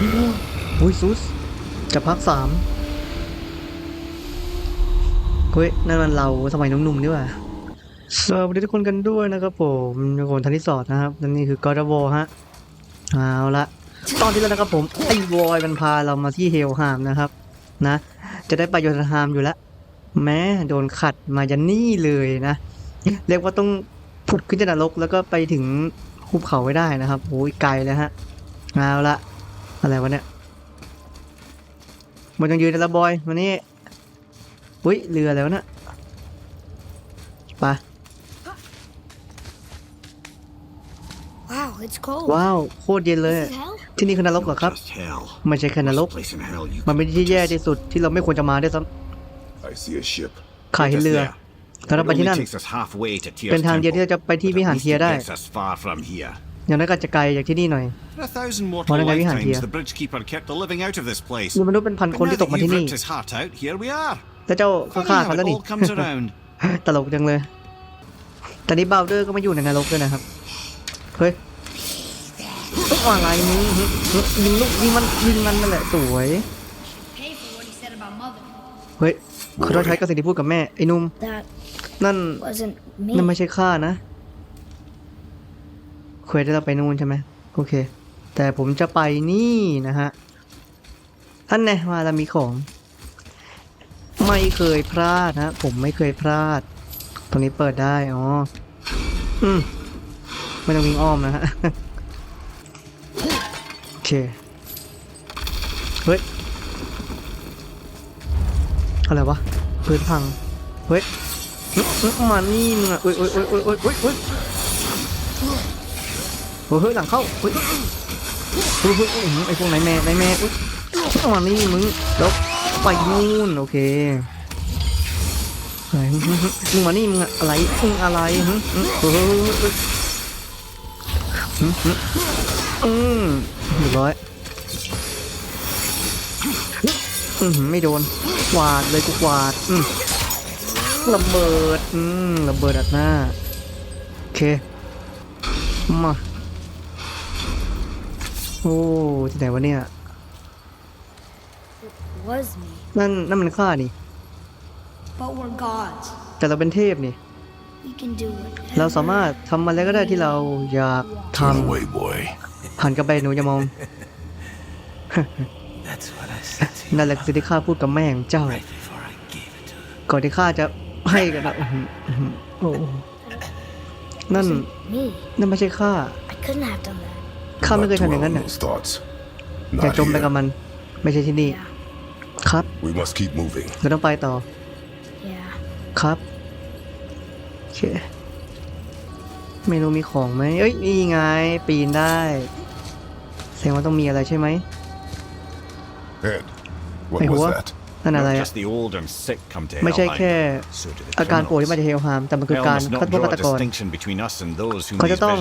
อุ้ยซุสจะพักสามเฮ้ยนั่นมันเราสมัยหนุ่มๆนี่ว่าสวัสดีทุกคนกันด้วยนะครับผมทุกคนทันที่สอดนะครับนี่คือกอร์ดวอฮะเอาละตอนที่แล้วนะครับผมไอ้วอยมันพาเรามาที่เฮลฮามนะครับนะ จะได้ไปโยธนฮามอยู่แล้วแม้โดนขัดมายันนี่เลยนะ เรียกว่าต้องผุดขึ้นจากนรกแล้วก็ไปถึงหุบเขาไว้ได้นะครับโอ้ยไกลเลยฮะเอาละ อะไรวะเนี่ย มันยังยืนในละบอยวันนี้อุ้ยเรือแล้วะเนะไป Wow, it's cold. ว้าว โคตรเย็นเลย This is hell? ที่นี่คือนรกเหรอครับ Just hell. ไม่ใช่แค่นรก Place in hell you มันเป็นที่แย่ที่สุดที่เราไม่ควรจะมาด้วยซ้ I see a ship. ำขายเรือถ้าเรา It ไปที่ only นั่น takes us halfway to Tyr's เป็นทางเดียวที่ temple. เราจะไปที่วิ But หาร at เทีย least ได้ it gets us far from here. อย่างนั้นก็จะไกลจากที่นี่หน่อย For a thousand mortal Wala nga yung lifetimes, hantiya. the bridge keeper kept the living out of this place. มีมนุษย์เป็นพัน But คน now ที่ตก that มาที่ you've นี่ ripped his heart out, here we are. แล้วเจ้าก็ Funny ฆ่า how เขา it แล้วนี่ all comes around. ตลกจังเลย ตอนนี้บาวเดอร์ก็มาอยู่ในนรกด้วยนะครับ เฮ้ยว่าอะไรมึงหึหึยิงลูกยิงมันยิงมันนั่นแหละสวย Pay for what he said about mother. เฮ้ยขอโทษใช้กับสิ่งที่พูดกับแม่ไอ้หนุ่ม That นั่น wasn't นั่น me. ไม่ใช่ข้านะ เคยได้เราไปนู่นใช่ไหมโอเค แต่ผมจะไปนี่นะฮะท่านแน่มาแล้วมีของ ไม่เคยพลาดนะผมไม่เคยพลาด ตรงนี้เปิดได้ อ๋อ อืม ไม่ต้องวิ่งอ้อมนะฮะ โอเค เฮ้ย อะไรวะ พื้นพัง เฮ้ย มานี่มึงอะเอ้ยเอ้ยเอ้ยเอ้ยเอ้ย เอ้ยเอ้ยเฮ้ยหลังเข้าเฮ้ยเฮ้ยเฮ้ยอื้อหือไอ้พวกไหนแม่ไหนแม่อุ๊ยมานี่มึงแล้วไปนู่นโอเคเฮ้ยมึงมานี่มึงอะไรมึงอะไรเฮ้ยอืมเรียบร้อยอือหือไม่โดนกวาดเลยกูกวาดอืมระเบิดอืมระเบิดอัดหน้าโอเคมา โอ้ที่ไหนวะเนี่ย Was me. นั่นนั่นมันข้านี่ But we're gods. แต่เราเป็นเทพนี่ We can do เรา whatever. สามารถทำอะไรก็ได้ที่เราอยากท Turn away, boy. ำหันกลับไปหนูจะมอง That's what I said to you นั่นแหละคือสิ่งที่ข้าพูดกับแม่ของเจ้า right before I gave it to her. ก่อนที่ข้าจะให้กันนะอื้อหืออื้อหือโอ้นั่น Me. นั่นไม่ใช่ข้า I couldn't have done that. ข้าไม่ Not เคยทำอย่าง dwell นั้น on น่ะ those thoughts. อย่า Not จมไปกับ here. มัน ไม่ใช่ที่นี่ Yeah. ครับ We must keep moving. เราต้องไปต่อ Yeah. ครับโอเคเมนูมีของไหมเอ้ยนี่ไง ปีนได้ แสดงว่าต้องมีอะไรใช่ไหม Ed, what Hey, was what? that? นั่นอะไร Not อะ just the old and sick come to ไม่ใช่ Helheim. แค่ So do the อาการป่วยที่มา criminals. จากเฮลฮาม แต่มันคือ Hell การ must ฆา not ต draw ฆา a ตกร distinction between us and those whom เขาจะ these ต้อง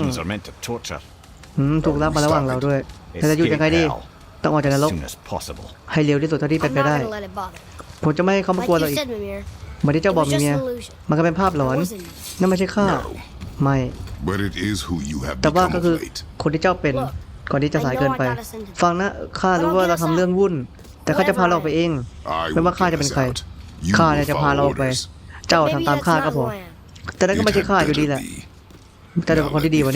visions are meant to torture. อืมถูกรับมาระหว่างเราด้วยแต่จะอยู่ยังไง Escape ดี hell ต้องออกจากน as รก soon as possible. ให้เร็วที่สุดเท่าที่เป็น I'm ไป not ได้ gonna let it bother. ผมจะไม่ให้เขามากวน Like เรา you อีก said, Mimir. เหมือนที่ It เจ้าบอก was มี just เมีย an illusion. มันก็เป็นภาพหลอน It wasn't me. นั่นไม่ใช่ข้า No, ไม่ but it is who you have แต่ว่า become ก็ of คือ late. คนที่เจ้าเป็น Look, ก่อนที่จะสายเกินไป I know I got us into ฟังนะข้ารู้ว่าเราทำเรื่องวุ่น แต่ข้าจะพาเราออกไปเอง I ไม่ will ว่าข้า get จะเป็น us ใคร out. You ข้า will เนี่ยจะพาเรา follow ออกไป orders. เจ้า Maybe ทำตาม that's ข้า not ก็พ who อ I am. แต่นั่นก็ไม่ It ใช่ had ข้าอยู่ดี better แหละ be. แต่เดี๋ยวเป็น Now คนที่ let ดี me กว่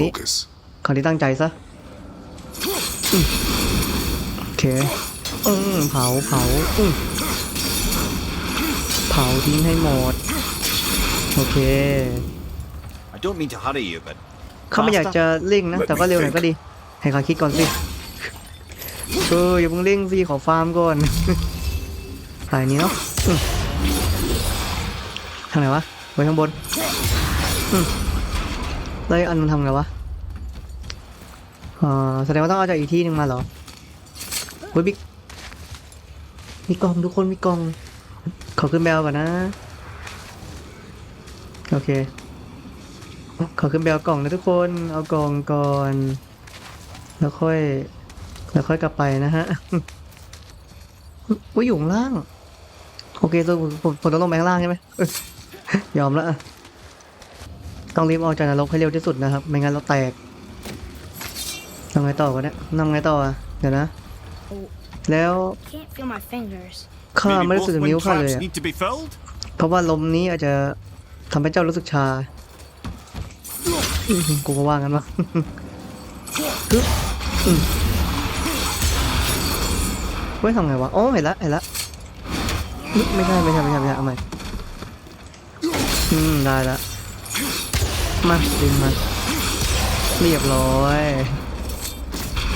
านี้ focus. คนที่ตั้งใจซะอืมโอเคอืมเผาเผาอืมเผาทิ้งให้หมด โอเค I don't mean to hurry you, but ข้าไม่อยากจะเร่งนะ แต่ก็เร็วหน่อยก็ดี ให้ข้าคิดก่อนสิเอออย่าเพิ่งเร่งสิขอฟาร์มก่อนสายนี้เนาะอืมทางไหนวะไว้ข้างบนอืมแล้วอีกอันมันทำไงวะ อ่าแสดงว่าต้องเอาจากอีกที่หนึ่งมาเหรอเฮ้ยบิ๊กมีกล่องทุกคนมีกล่องขอขึ้นแบลก่อนนะ โอเค ขอขึ้นไปเอากล่องนะทุกคน เอากล่องก่อน แล้วค่อย แล้วค่อยกลับไปนะฮะว่าอยู่ข้างล่าง โอเคตัวผมผมต้องลงไปข้างล่างใช่ไหมยอมแล้วอะต้องรีบออกจากนรกให้เร็วที่สุดนะครับ ไม่งั้นเราแตก ทำไงต่อวะเนี่ยทำไงต่ออะเดี๋ยวนะ Oh, แล้ว can't feel my fingers. ข้า Maybe ไม่รู้ both สึกถึงนิ้ว wind ข้าเลย traps อะ need to be filled? เพราะว่าลมนี้อาจจะทำให้เจ้ารู้สึกชาอื้อหือกูก็ว่างั้นวะฮึบอืมเว้ยทำไงวะอ๋อเห็นละเห็นละฮึบไม่ใช่ไม่ใช่ไม่ใช่ไม่ใช่เอาใหม่อืมได้ละมาดึงมาเรียบร้อย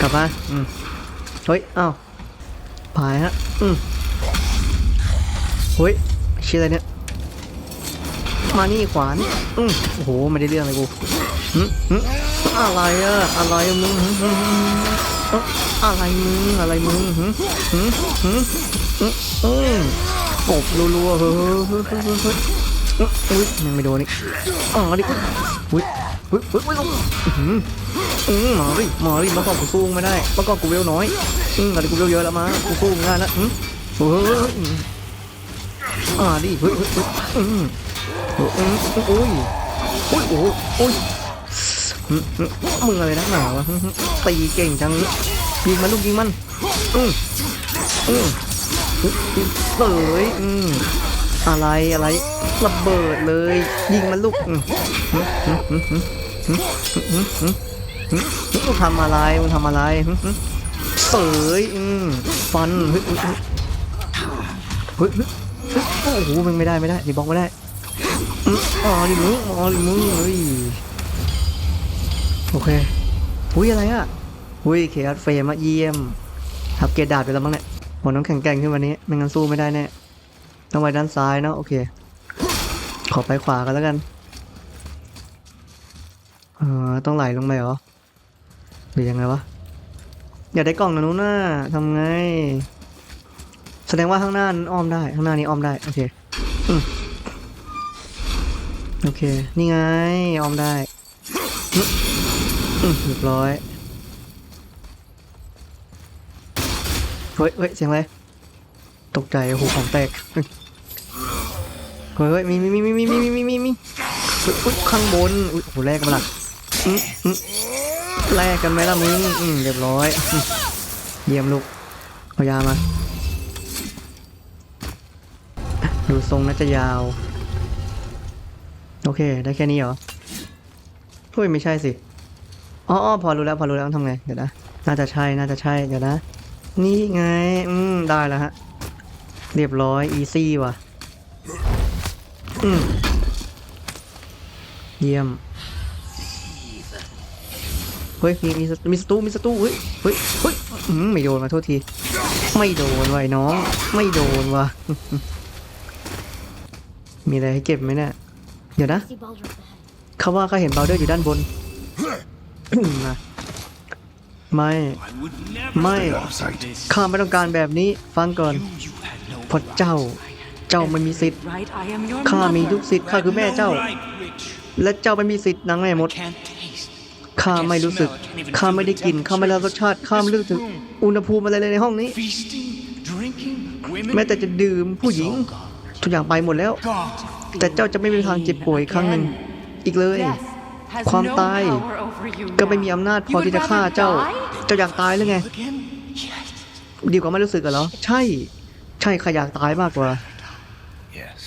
กลับมาอืมเฮ้ยอ้าวผายฮะอืมเฮ้ยชื่ออะไรเนี่ยมานี่ขวานอืมโอ้โหไม่ได้เรื่องเลยกูหึหึอะไรอะอะไรอะมึงหึหึหึเอ้ออะไรมึงอะไรมึงหึหึหึหึอืมกบรัวๆเฮ้ยเฮ้ยเฮ้ยเฮ้ยเฮ้ยเฮ้ยอุ้ยยังไม่โดนนี่อ๋อดิอุ้ยอุ้ยอุ้ยอุ้ย อุ้ยอื้อหืออืมมาดิมาก่อนกูสู้ไม่ได้มื่อก่อนกูเวลน้อยอืมตอนนี้กูเวลเยอะแล้วมากูสู้ไม่ได้แล้วอืมเฮ้ยอ่าดิเฮ้ยเฮ้ยเฮ้ยอืมโอ้ยโอ้ยโอ้ยโอ้ยโอ้ยอืมอืมมึงอะไรนักหนาวะตีเก่งจังยิงมันลูกยิงมันอืมอืมเลยอืมอะไรอะไรระเบิดเลย ยิงมันลูกอืมอืมอืมอืมอืมอืมอื มึงทำอะไรมึงทำอะไรเสยอืมฟันเฮ้ยเฮ้ยโอ้โหมึงไม่ได้ไม่ได้ดีบล็อกไม่ได้อ๋อดิมึงอ๋อดิมึงเฮ้ยโอเคอุ้ยอะไรอะอุ้ยเคอัสเฟรมอะเยี่ยมทับเกรดดาบไปแล้วมั้งเนี่ยผมต้องแข็งแกร่งขึ้นวันนี้ไม่งั้นสู้ไม่ได้แน่ต้องไปด้านซ้ายเนาะโอเค ขอไปขวากันแล้วกันเออต้องไหลลงไปเหรอ หรือยังไงวะ อยากได้กล่องนะนู้นน่ะทำไง แสดงว่าข้างหน้านั้นอ้อมได้ ข้างหน้านี้อ้อมได้ โอเคโอเค นี่ไง อ้อมได้เรียบร้อย เฮ้ยเฮ้ยเสียงอะไร ตกใจโอ้โหของแตก เฮ้ยเฮ้ยมีมีมีมีมีมีมีมีมีมีข้างบน อุ้ยโหแลกกันมาละอืมอืม แลกกันไหมล่ะมึงอืมเรียบร้อย เยี่ยมลูกเอายามา ดูทรงน่าจะยาว โอเค ได้แค่นี้เหรอเฮ้ยไม่ใช่สิอ๋อพอรู้แล้วพอรู้แล้วต้องทำไง เดี๋ยวนะ น่าจะใช่ น่าจะใช่ เดี๋ยวนะ นี่ไง อืม ได้แล้วฮะ เรียบร้อย อีซี่ว่ะ อืม เยี่ยม ฮ้ยมีมีมีสตูมีสตูเฮ้ยเฮ้ยเฮ้ยไม่โดนมาโทษที ไม่โดนวะไอ้น้อง ไม่โดนว่ะมีอะไรให้เก็บไหมเนี่ยเดี๋ยวนะเขาว่าเขาเห็นเบลเดอร์อยู่ด้านบนมาไม่ไม่ข้าไม่ต้องการแบบนี้ฟังก่อน You, you had no เพระเจ้า เจ้าไม่มีสิทธิ์ข้ามีทุกสิทธิ์ข้าคือแม่เจ้า และเจ้าไม่มีสิทธิ์นางแม่หมด ข้าไม่รู้สึก ข้าไม่ได้กลิ่นข้าไม่ได้รสชาติ ข้าไม่รู้สึกอุณหภูมิอะไรเลยในห้องนี้ Feasting, drinking, women. แม้แต่จะดื่มผู้หญิง It's all gone. ทุกอย่างไปหมดแล้ว God. แต่เจ้าจะไม่มีทางเจ็บป่วยอีกครั้งหนึ่งอีกเลย Death has ความ no ตาย power over you ก็ไม่ now. มีอำนาจพ You อ would ที่จะฆ่า rather เจ้า die? เจ้าอยากตายหรือไง Again? Yes. ดีกว่าไม่รู้สึกเหรอ ใช่ ใช่ข้าอยากตายมากกว่า Yes.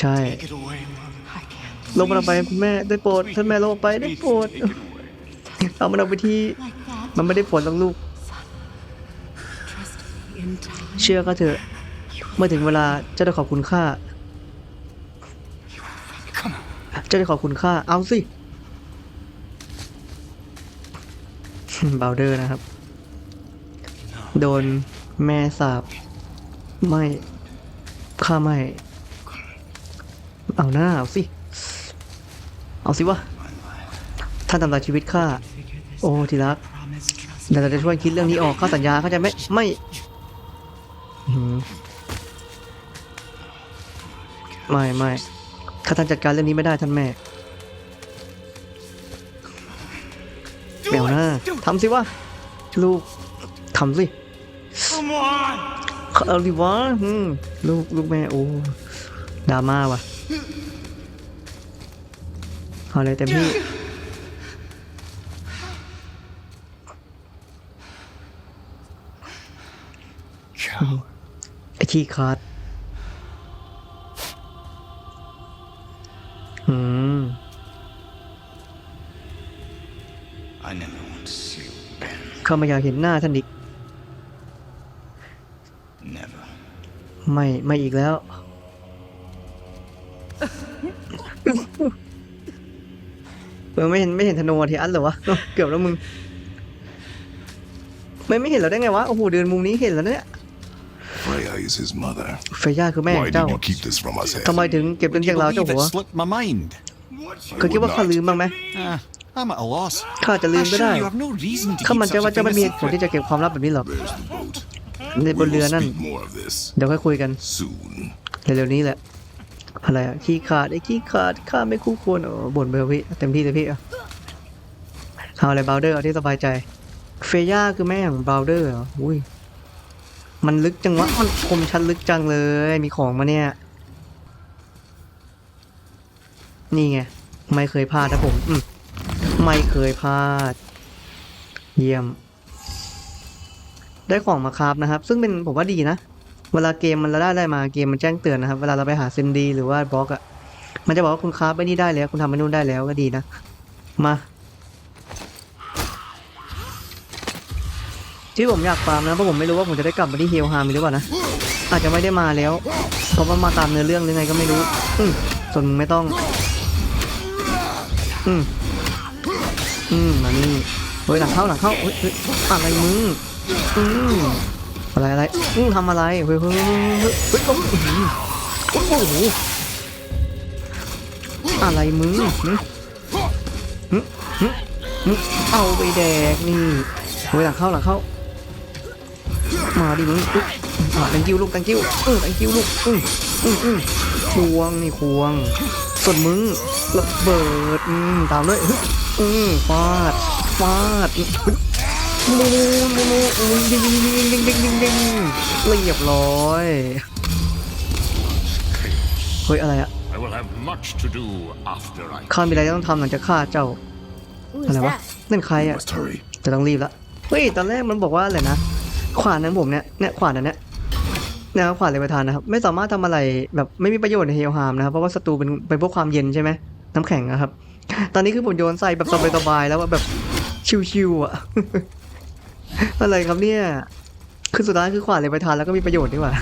ใช่ Take it away, mother. I can't ลงมาเอาไปคุณแม่ได้โปรดท่านแม่ลงไปได้โปรด Take it away. เอามันเอาไปที่ like that. มันไม่ได้ผลหรอกลูก Trust me in time. เชื่อก็เถอะ เมื่อถึงเวลาเจะได้ขอบคุณค่า Come on. เจะได้ขอบคุณค่าเอาสิบาวเดอร์นะครับ โดนแม่สาบ ไม่ข้าไม่ เอาหน้าเอาสิ เอาสิวะท่านทำลายชีวิตข้า โอ้ทีรัก Promise, trust เดี๋ยวเราจะช่วยคิดเรื่องนี้ออกข้าสัญญาเข้าใจไหมไม่ไม่ไม่ถ้าท่านจัดการเรื่องนี้ไม่ได้ท่านแม่แมวหน้าทำสิวะลูกทำสิเอาดิวะลูกลูกแม่โอ้ดราม่าว่ะเอาเลยเต็มที่ Coward. ไอ้ ขี้คาดอืม I never want to see you เข้ามาอยากเห็นหน้าท่านอีก Never. ไม่ ไม่อีกแล้ว เออไม่เห็นไม่เห็นธนูทีอันเหรอวะเอ้าเกือบแล้วมึง ไม่ไม่เห็นแล้วได้ไงวะ โอ้โหเดินมุมนี้เห็นแล้วเนี่ย Freya is his mother. เฟย่าคือแม่ข Why อง did เจ้า you keep this from us, ทำไม Ed? ถึงเก็บเรื่อง Would เรื่อง you ราวเจ้า believe หัว it slipped my mind? เคยคิดว่าข้าลืมบ้างไหม Ah, I'm at a loss. ข้าจะลืม I ก็ได้ assure you have no reason to ข้า keep มันใจ such ว่า a เจ้า thing ไม่ a มีเหตุผล secret. ที่จะเก็บความลับแบบนี้หรอก There's the boat. ใน We บนเรือ will นั่น speak more of this เดี๋ยวค่อยคุยกัน soon. เร็วๆนี้แหละ อะไรอะขี้ขาดไอ้ขี้ขาดข้าไม่คู่ควรโอ้บ่นไปเถอะพี่ เต็มที่เลยพี่เอาเอาอะไรบาวเดอร์เอาที่สบายใจ เฟย่าคือแม่ของบาวเดอร์เหรอ อุ้ย มันลึกจังวะ มันคมชัดลึกจังเลย มีของมาเนี่ย นี่ไง ไม่เคยพลาดนะผมอืมไม่เคยพลาด เยี่ยม ได้ของมาครับนะครับ ซึ่งเป็นผมว่าดีนะ เวลาเกมมันเราได้ได้มาเกมมันแจ้งเตือนนะครับ เวลาเราไปหาเซนดีหรือว่าบล็อกอะมันจะบอกว่าคุณค้าฟไปนี่ได้แล้ว คุณทำไปนู่นได้แล้วก็ดีนะ มา ที่ผมอยากฟาร์มนะเพราะผมไม่รู้ว่าผมจะได้กลับมาที่เฮลฮามหรือเปล่านะอาจจะไม่ได้มาแล้ว เพราะว่ามาตามเนื้อเรื่องหรือไงก็ไม่รู้ อืมส่วนมึงไม่ต้อง อืมอืมมานี่เฮ้ยหลังเข้าหลังเข้าเฮ้ยอะไรมึงอืมอะไรอะไรอืมทำอะไรเฮ้ยเฮ้ยเฮ้ยเฮ้ยเฮ้ยล้มอื้อหือโอ้โหอะไรมึงเอาไปแดกนี่เฮ้ยหลังเข้าหลังเข้า มาดิมึงอุ๊ยอะ thank you ลูก thank you เออ thank you ลูกอืมอืมอืมควงนี่ควง ส่วนมึงระเบิดอืมตามด้วยอืมฟาดฟาดอืมฮึมูมูมูมูดิงดิงดิงดิงดิงดิงดิงเรียบร้อยเฮ้ยอะไรอะข้ามีอะไรต้องทำหลังจากฆ่าเจ้าอะไรวะนั่นใครอะจะต้องรีบละเฮ้ยตอนแรกมันบอกว่าอะไรนะ ขวานนั้นผมเนี่ยเนี่ยขวานนั้นเนี่ยเนี่ยครับขวานเลยประทานนะครับ ไม่สามารถทำอะไรแบบไม่มีประโยชน์ในเฮลฮามนะครับเพราะว่าศัตรูเป็นเป็นพวกความเย็นใช่ไหมน้ำแข็งนะครับ ตอนนี้คือผมโยนใส่แบบสบายๆแล้วว่าแบบชิวๆอะอะไรครับเนี่ยคือสุดท้ายคือขวานเลยประทานแล้วก็มีประโยชน์ดีกว่า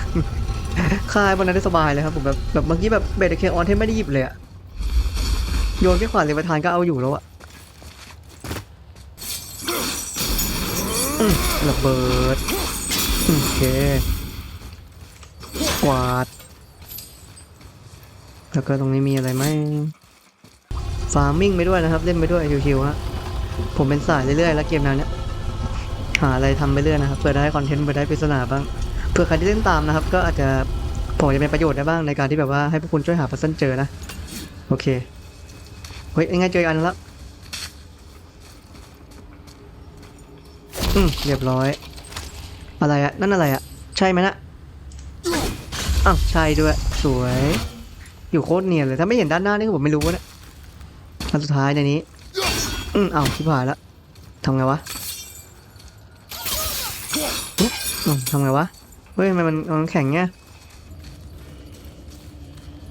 คายบนนั้นได้สบายเลยครับผมแบบแบบเมื่อกี้แบบเบดเคออนเทนไม่ได้หยิบเลยอะโยนแค่ขวานเลยประทานก็เอาอยู่แล้วอะระเบิด โอเค กวาด แล้วก็ตรงนี้มีอะไรไหมฟาร์มิ่งไปด้วยนะครับ เล่นไปด้วยชิวๆฮะผมเป็นสายเรื่อยๆแล้วเกมแนวเนี้ยหาอะไรทำไปเรื่อยนะครับเพื่อได้คอนเทนต์เพื่อได้ปริศนาบ้างเพื่อใครที่เล่นตามนะครับ ก็อาจจะผมจะเป็นประโยชน์ได้บ้างในการที่แบบว่าให้พวกคุณช่วยหาพัซเซิลเจอนะ โอเคเฮ้ยยังไงเจออกอันนึงแล้วอืมเรียบร้อย อะไรอะนั่นอะไรอะใช่ไหมนะอ้าวใช่ด้วยสวย อยู่โคตรเนียนเลยถ้าไม่เห็นด้านหน้านี่ผมไม่รู้ว่านี่ยอันสุดท้ายในนี้ อืมอ้าวชิบหายละทำไงวะทำไงวะ เฮ้ยทำไมมันมันแข็งเงี้ย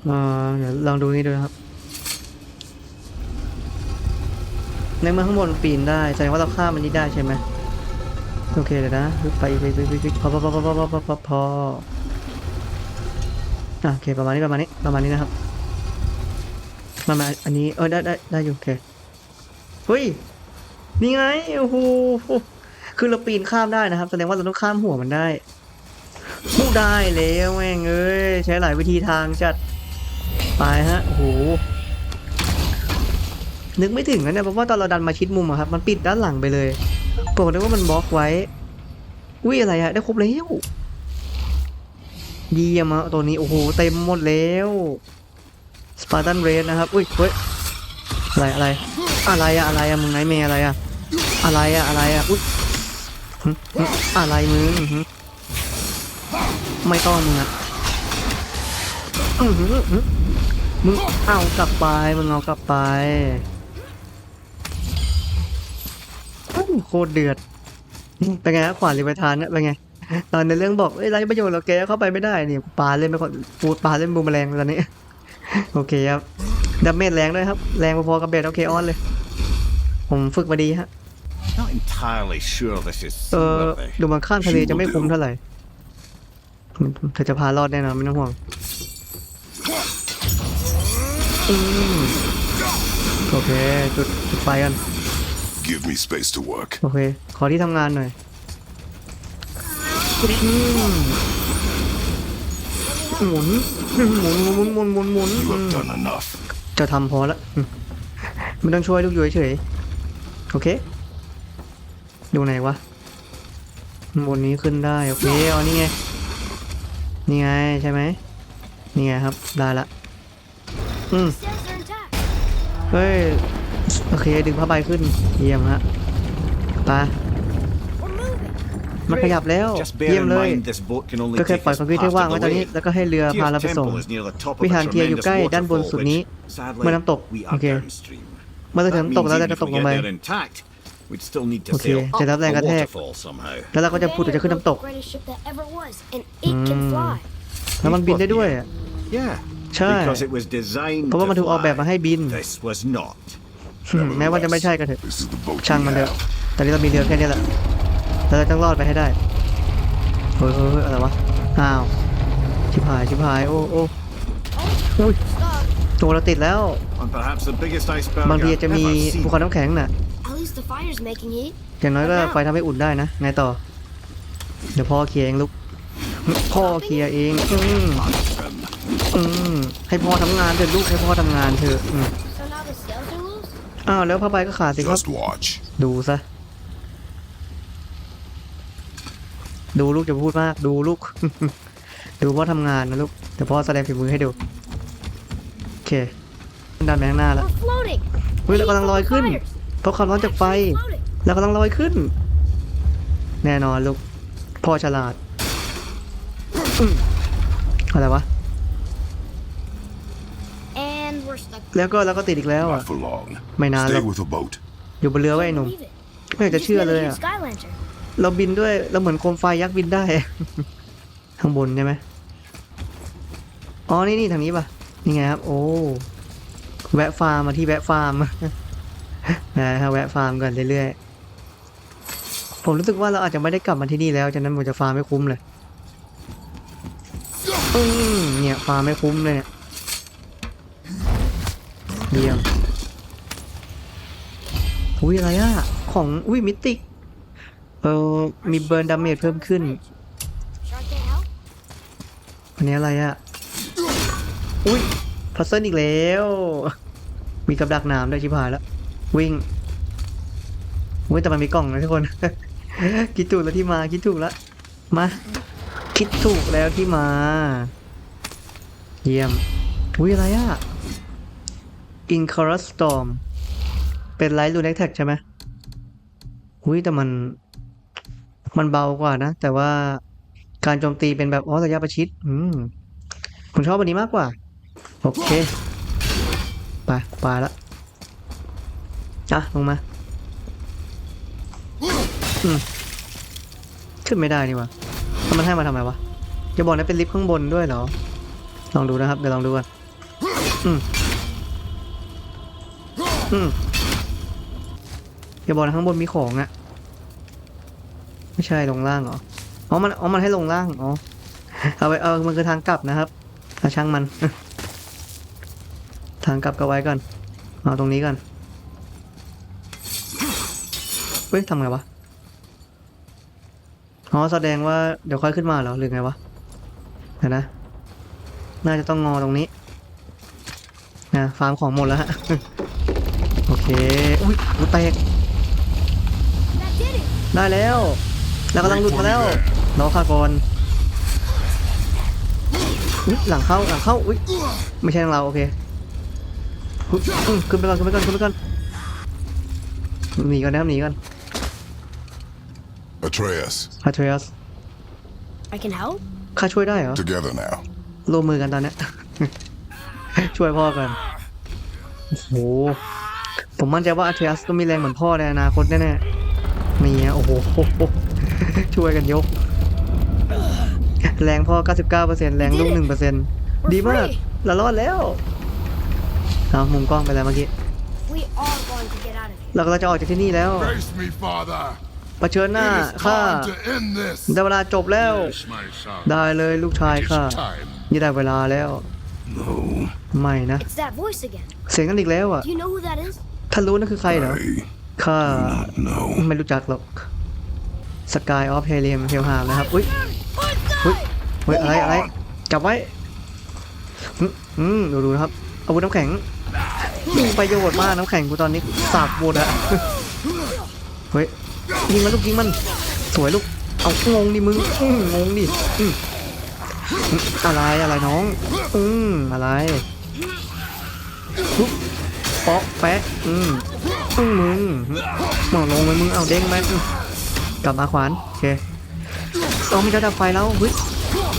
อ่าเดี๋ยวลองดูนี่ดูนะครับในเมื่อข้างบนปีนได้แสดงว่าเราข้ามมันนี่ได้ใช่ไหม โอเคเดี๋ยวนะไปไปไปไปพอพอพอพอพอพอพอพอพออะโอเคประมาณนี้ประมาณนี้ประมาณนี้นะครับมามาอันนี้เออได้ได้ได้อยู่โอเคเฮ้ยนี่ไงโอ้โหคือเราปีนข้ามได้นะครับ แสดงว่าเราต้องข้ามหัวมันได้ผู้ได้แล้วแม่งเอ้ยใช้หลายวิธีทางจัดไปฮะโอ้โหนึกไม่ถึงนะเนี่ยเพราะว่าตอนเราดันมาชิดมุมอะครับ มันปิดด้านหลังไปเลย บอกเลยว่ามันบล็อกไว้ อุ้ยอะไรอะได้ครบแล้วเยี่ยมอะตัวนี้โอ้โหเต็มหมดแล้วสปาร์ตันเรดนะครับ อุ้ยเฮ้ยอะไรอะไร อะไรอะอะไรอะมึงไหนเมย์อะไรอะอะไรอะอะไรอะอุ้ยอะไรมึงไม่ต้องมึงอะอือหือหึมึงเอากลับไปมึงเอากลับไปอื้อโคตรเดือด เป็นไงฮะขวานริบทานเนี่ยเป็นไง ตอนในเรื่องบอกเอ้ยไรประโยชน์เราแกเข้าไปไม่ได้นี่ปลาเล่นไม่ค่อยปูปลาเล่นบูมแมลงตอนนี้ โอเคครับดาเมจแรงด้วยครับ แรงพอๆกับเบสโอเคออนเลย ผมฝึกมาดีฮะ Not entirely sure this is เออ seaworthy. ดูมันข้ามทะเลจะไม่คุ้มเท่าไหร่เธอจะพารอดแน่นอนไม่ต้องห่วงอืมโอเค จุดจุดไฟกัน Give me space to work. โอเค ขอที่ทำงานหน่อยอืมหมุนหมุนหมุนหมุนหมุนหมุน You อืม have done enough. จะทำพอละอืมไม่ต้องช่วยลูกอยู่เฉยๆโอเค ดูไหนวะบนนี้ขึ้นได้ โอเคเอานี่ไง นี่ไงใช่ไหม นี่ไงครับ ได้ละ อืม Sails are intact. เฮ้ย โอเค ดึงผ้าใบขึ้น เยี่ยมฮะไป We're moving. มันขยับแล้ว Just เยี่ย bear ม in เลย mind this boat can only ก็แค่ take ปล่อย us คอนกรีตให้ part ว่าง of ไว้ the ตอนนี้ way. แล้วก็ให้เรือพาเราไป Tier's ส่ง temple is near the top of วิ a หารเทียร์อยู่ tremendous ใกล้ด้านบน waterfall, สุดนี้ which, sadly, แม่น้ำตก we โอ are เค downstream. เมื่อเราถึง That น้ำตก means แล้วเรา even จะ if ตก we ลงไป get there intact, we'd still need to โอเค sail จะรับ up แรง the กระแทก waterfall somehow. แล้วเราก็จะพูดถึงจะขึ้นน้ำตก Greatest ship that ever was, and it can Mm. fly. แล้วมันบินได้ด้วยอะ Yeah, ใช่ because it was designed เพราะว่ามันถูกออกแบบมาให้บิน This was not. อืมแม้ว่าจะไม่ใช่ก็เถอะ This is the boat ช่าง we มันเถอะ have. ตอนนี้เรามีเรือแค่นี้แหละแล้วเราต้องรอดไปให้ได้เฮ้ยเฮ้ยเฮ้ยอะไรวะอ้าวชิบหายชิบหายโอ้โอ้อุ้ยตัวเราติดแล้ว On perhaps the biggest iceberg บางที I've จะมี ever seen. ภูเขาน้ำแข็งน่ะ At least the fire's making heat. อย่างน้อยก็ไฟทำให้อุ่นได้นะไงต่อ เดี๋ยวพ่อเคลียร์เองลูกพ่อเคลียร์เองอืมอืมให้พ่อทำงานเถอะลูกให้พ่อทำงานเถอะอืม So now the sails are loose? อ้าวแล้วผ้าใบก็ขาดสิครับ Just watch. ดูซะ ดูลูกจะพูดมาก ดูลูก ดูพ่อทำงานนะลูกเดี๋ยวพ่อแสดงฝีมือให้ดู โอเคดันไปข้างหน้าแล้ว We're floating. เฮ้ยเรากำลังลอยขึ้น เพราะความร้อนจากไฟ Floating. เรากำลังลอยขึ้น แน่นอนลูก พ่อฉลาดอืมอะไรวะ แล้วก็เราก็ติดอีกแล้วอะ Not for long. ไม่นานหร Stay อก with the boat. อยู่บนเรือไว้ไอ้หนุ่ม Believe it. ไม่อยากจะ Just เชื่อ made a เลย new อะ Sky lantern. เราบินด้วยเราเหมือนโคมไฟยักษ์บินได้ ข้างบนใช่ไหมอ๋อนี่นี่ทางนี้ป่ะนี่ไงครับ โอ้แวะฟาร์มมาที่แวะฟาร์ม นะครับแวะฟาร์มกันเรื่อยๆผมรู้สึกว่าเราอาจจะไม่ได้กลับมาที่นี่แล้วฉะนั้นผมจะฟาร์มไม่คุ้มเลยอืมเนี่ยฟาร์มไม่คุ้มเลยเนี่ย อุ้ยอะไรอะของอุ้ยมิติกเออมีเบิร์นดาเมจเพิ่มขึ้นอันนี้อะไรอะอุ้ยพัซเซิลอีกแล้ว มีกับดักน้ำด้วยชิบหายแล้ว วิ่งอุ้ยแต่มันมีกล่องนะทุกคน คิดถูกแล้วที่มาคิดถูกแล้วมาคิดถูกแล้วที่มา เยี่ยมอุ้ยอะไรอะ In c o r u s Storm เป็นไลท์ลูนแอคแท็กใช่ไหมอุ้ยแต่มัน มันเบากว่านะ แต่ว่าการโจมตีเป็นแบบอ๋อระยะประชิด อืม ผมชอบอันนี้มากกว่า โอเค ไปไปละอะ ลงมา อืม ขึ้นไม่ได้นี่วะแล้วมันให้มาทำไมวะจะบอกนะเป็นลิฟต์ข้างบนด้วยเหรอ ลองดูนะครับ เดี๋ยวลองดูกันอืม อืม อย่าบอกนะข้างบนมีของอะไม่ใช่ลงล่างเหรออ๋อมันอ๋อมันให้ลงล่างอ๋อเอาไปเออมันคือทางกลับนะครับเอาช่างมัน ทางกลับก็ไว้ก่อนเอาตรงนี้ก่อนเฮ้ยทำไงวะอ๋อแสดงว่าเดี๋ยวค่อยขึ้นมาเหรอหรือไงวะเดี๋ยวนะ น่าจะต้องงอตรงนี้นะฟาร์มของหมดแล้วฮะโอเค อุ้ยหูแตก ได้แล้วแล้วกำลังหลุดมาแล้วรอข้าก่อนอุ๊ยหลังเข้าหลังเข้าอุ้ยไม่ใช่ของเราโอเคอุ๊ยอืมขึ้นไปก่อนขึ้นไปก่อนขึ้นไปก่อนหนีก่อนนะครับหนีก่อน Atreus, อาเทรียส I can help. ข้าช่วยได้เหรอ together now. ร่วมมือกันตอนเนี้ยช่วยพ่อกันโอ้โหผมมั่นใจว่าอาเทรียสต้องมีแรงเหมือนพ่อในอนาคตแน่ๆ นี่ฮะโอ้โห ช่วยกันยก แรงพ่อ 99%แรงลูก 1%ดีมากเรารอดแล้วเอามุมกล้องไปแล้วเมื่อกี้ We are going to get out of here. เราก็จะออกจากที่นี่แล้ว Face me, father. เผชิญหน้า It is ข้า time to end this. ได้เวลาจบแล้ว Yes, my son. ได้เลยลูกชาย It is ข้า time. นี่ได้เวลาแล้ว No, ไม่นะ It's that voice again. เสียงกันอีกแล้วอะ Do you know who that is? ท่านรู้นั่นคือใครเหรอ I ข้าไม่รู้จักหรอกสกายออฟเฮเลียมเฮลฮามนะครับ อุ้ยอุ้ยเฮ้ยอะไรอะไรจับไว้ อืมดูดูนะครับ อาวุธน้ำแข็งมีประโยชน์มากน้ำแข็งกูตอนนี้สาบหมดอะเฮ้ยยิงมันลูกยิงมัน สวยลูก เอางงดิมึงงงดิอะไรอะไรน้อง อืมอะไรปุ๊บเปาะแปะอืม อืมมึงหมอลงเลยมึงเอาเด้งไหมกลับมาขวานโอเคเอาไม่จะดับไฟแล้วเฮ้ย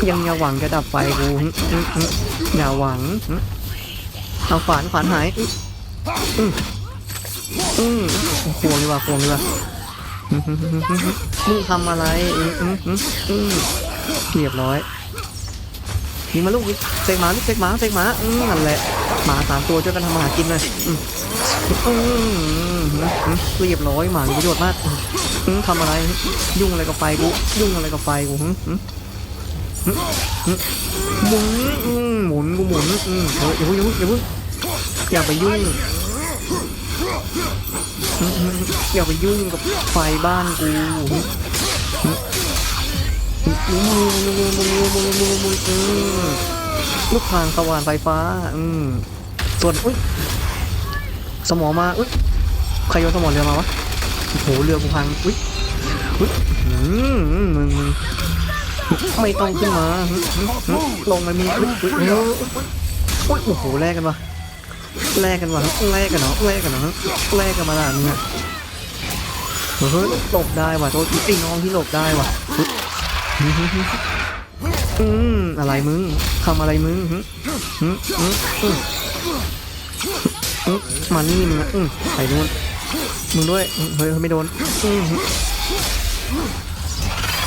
ยังอย่าหวังจะดับไฟกูอย่าหวังอืมเอาขวานขวานหายอืมอืมอืมควงดีกว่าควงดีกว่ามึงทำอะไรอืมอืมอือเรียบร้อยยิงมาลูกยิเสกหมาลูกเสกหมาเสกหมาอืมนั่นแหละหมาสามตัวช่วยกันทำมาหากินเลยอืม เรียบร้อยหมามีประโยชน์มากทำอะไร ยุ่งอะไรกับไฟกู ยุ่งอะไรกับไฟกูหมุนหมุนกูหมุนเฮ้ยอย่าเพิ่งอย่าเพิ่งอย่าพิ่งอย่าไปยุ่งอย่าไปยุ่งกับไฟบ้านกูลูกพางสว่านไฟฟ้า อืมส่วนอุ้ย สมอมาอุ้ยใครโยนสมอเรือมาวะโอ้โหเรือกูพังอุ้ยอุ้ยอืมมึงมึงไม่ต้องขึ้นมาลงไปมีอุ้ยอุ้ยอุ้ยอุ้ยโอ้โหแลกกันวะแลกกันวะแลกกันเนาะแลกกันเนาะแลกกันมาละเนี่ยเฮ้ยหลบได้ว่ะโทษไอ้น้องที่หลบได้ว่ะอืมอะไรมึงทำอะไรมึงหึหึหึอืมอืม มานี่มึงอะอืไปนู่นมึงด้วยเฮ้ยไม่โดนอืมหึ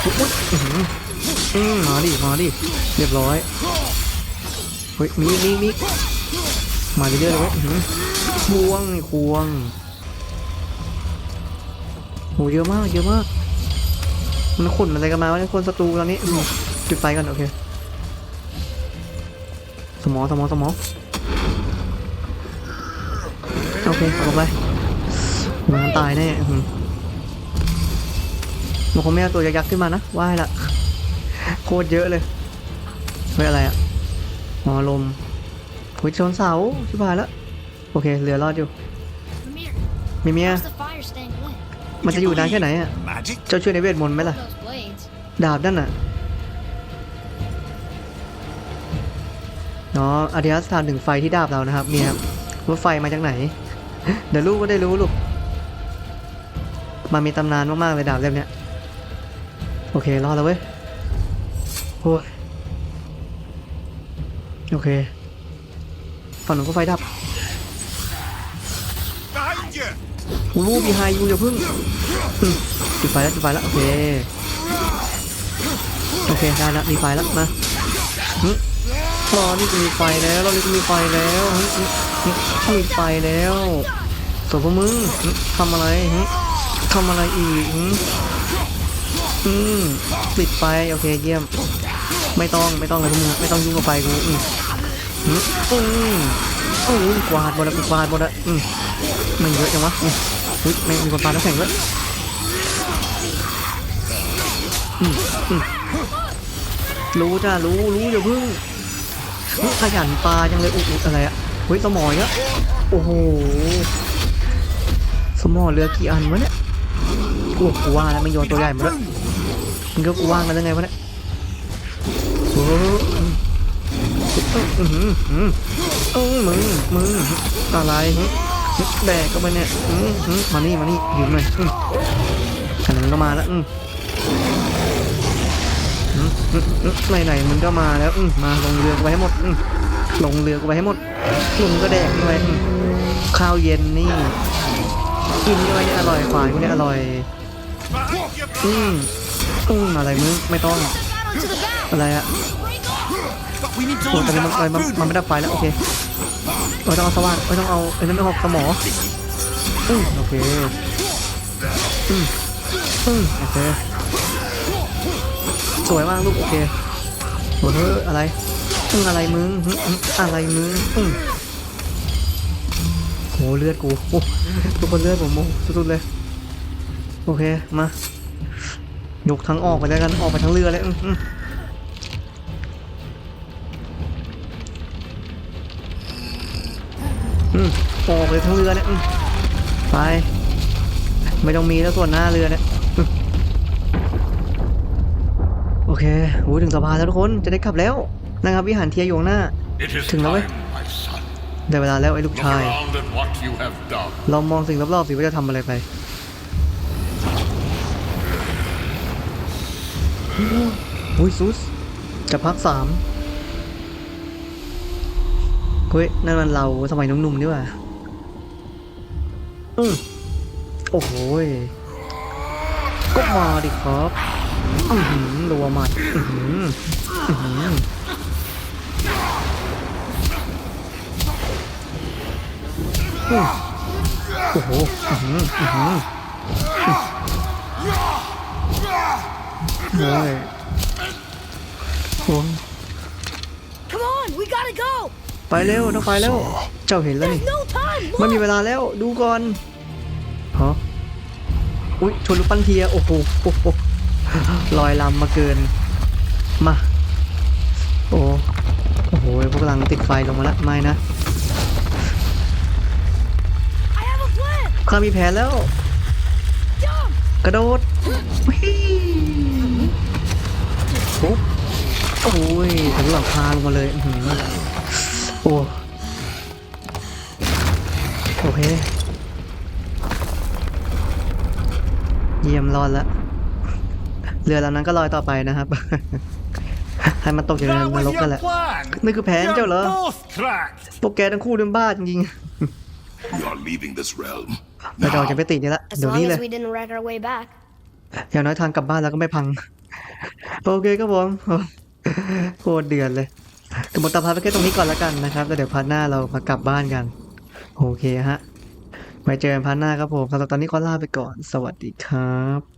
อุ๊ยอุ๊ยอื้อหือมมาดิมาดิเรียบร้อยเฮ้ยมีมีมีมาเรื่อยๆเลยเว้ยควงควงโหเยอะมากเยอะมากมันขุนอะไรกันมาวะเนี่ยคนศัตรูตอนนี้จุดไฟกันโอเคสมอสมอสมอ โอเคเอาไปมันตายแน่มันคงไม่เอาตัวยักษ์ขึ้นมานะว่ายละโคตรเยอะเลยเฮ้ยอะไรอะหมอลมหุยชนเสาชิบหายแล้วโอเคเหลือรอดอยู่มีเมียมันจะอยู่นานแค่ไหนอะเจ้าช่วยในเวทมนต์ไหมล่ะ ดาบนั่นน่ะอ๋ออาริยัสถามถึงไฟที่ดาบเรานะครับเนี่ยว่าไฟมาจากไหน เดี๋ยวลูกก็ได้รู้ลูก มันมีตำนานมากๆเลยดาบเล่มเนี้ย โอเค รอดแล้วเว้ยโอ้ยโอเค ฝั่งหนูก็ไฟดับ Behind you! กูรู้มีไฮยูอย่าพึ่งจุดไฟแล้วจุดไฟแล้ว โอเค โอเคได้แล้วมีไฟแล้วมาหึรอนี่กูมีไฟแล้วรอนี่กูมีไฟแล้ว หึหึหึมีไฟแล้วส่วนพวกมึงทำอะไรทำอะไรอีกอืมปิดไฟโอเคเยี่ยม ไม่ต้องไม่ต้องเลยพวกมึงไม่ต้องยุ่งกับไฟกูอืมอืมอืมกวาดหมดล้วกูกวาดหมดล้วอืมมันเยอะจังวะอืมอุ้ยไม่มีคนปาน้ำแข็งด้วยอืมอืมรู้จ้ารู้รู้อย่าเพึ่งเฮ้ขยันปลาจังเลยอุ๊ยอุ๊ยอะไรอะ เฮ้ยสมอยอะโอ้โหสมอเรือกี่อันวะเนี่ยกูกูว่าแล้วมันโยนตัวใหญ่มาด้วยมันก็กูว่างกันยังไงวะเนี่ยโอ้อืมอืมอืมมึงมึงอะไรแดกก็ไปเนี่ยอืมอืมมานี่มานี่ยืมหน่อยอืมขนาดก็มาแล้วอืมไหนไหนมึงก็มาแล้วอืมมาลงเรือไปให้หมดอืมลงเรือไปให้หมด มึงก็แดกด้วยข้าวเย็นนี่ กินด้วยเนี่ยอร่อยขวานกูเนี่ยอร่อย อืมอืมอะไรมึงไม่ต้อง อะไรอะโอ้ lose ตอนนี้มัน that มันมันไม่ได้ไฟแล้วโอเคเออต้องเอาสว่านเออต้องเอาไอ้นั่นไม่หกสมออืมโอเคอืมอืมโอเคสวยมากลูกโอเคโอ้เฮ้อะไร อืมอะไรมึงอะไรมึงอืมโหเลือดกูทุกคนเลือดผมโอ้สุดๆเลย โอเค มายกทั้งออกไปแล้วกันออกไปทั้งเรือเลยอือออกเลยทั้งเรือเนี่ยไป ไม่ต้องมีแล้วส่วนหน้าเรือเนี่ยโอเคโหถึงสะพานแล้วทุกคนจะได้กลับแล้ว นะครับวิหารเทียอยู่ข้างหน้า It is ถึงแล้วเว้ย time, my son. ได้เวลาแล้วไอ้ลูก Look ชาย around at what you have done. ลองมองสิ่งรอบๆสิว่าจะทำอะไรไปอุ้ยซุสจะพักสามเฮ้ย นั่นมันเราสมัยหนุ่มๆนี่หว่าอืมโอ้โหยก็มาดิครับ อือหือรัวหมัดอือหืออื้อหืออืม โอ้โหอือหืออือหือโอ้ยโอ้ย Come on, we gotta go. ไปเร็วต้องไปแล้วเจ้าเห็นแล้วนี่ There's no time. ไม่มี Look. เวลาแล้ว ดูก่อนฮะอุ้ยชนลูกปั้นเทีย โอ้โหโอ้โหลอยลำมาเกิน มา โอ้โอ้โหพวกกำลังติดไฟลงมาแล้วไม่นะ ข้ามีแผนแล้ว Jump. กระโดดวิ่งปุ๊บโอ้ยถึงหลังคาลงมาเลยอื้อหือโอ้โอเค เยี่ยมรอดแล้วเรือลำนั้นก็ลอยต่อไปนะครับ ให้มันตกอยู่ใน That น was รกกัน your แหละ plan. นี่คือแผนเจ้าเหรอ You're both cracked. พวกแกทั้งคู่เดินบ้าจริง We are leaving this realm. ๆแต่เราจะไปติดนี่ละ As เดี๋ยว long นี้เล as ย we didn't wreck our way back. อย่างน้อยทางกลับบ้านเราก็ไม่พัง โอเคครับผมโคตรเดือดเลยกำหนดตาพาร์ทไปแค่ตรงนี้ก่อนแล้วกันนะครับแล้วเดี๋ยวพาร์ทหน้าเรามากลับบ้านกัน โอเคฮะไว้เจอกันพาร์ทหน้าครับผมสำหรับตอนนี้ขอลาไปก่อน สวัสดีครับ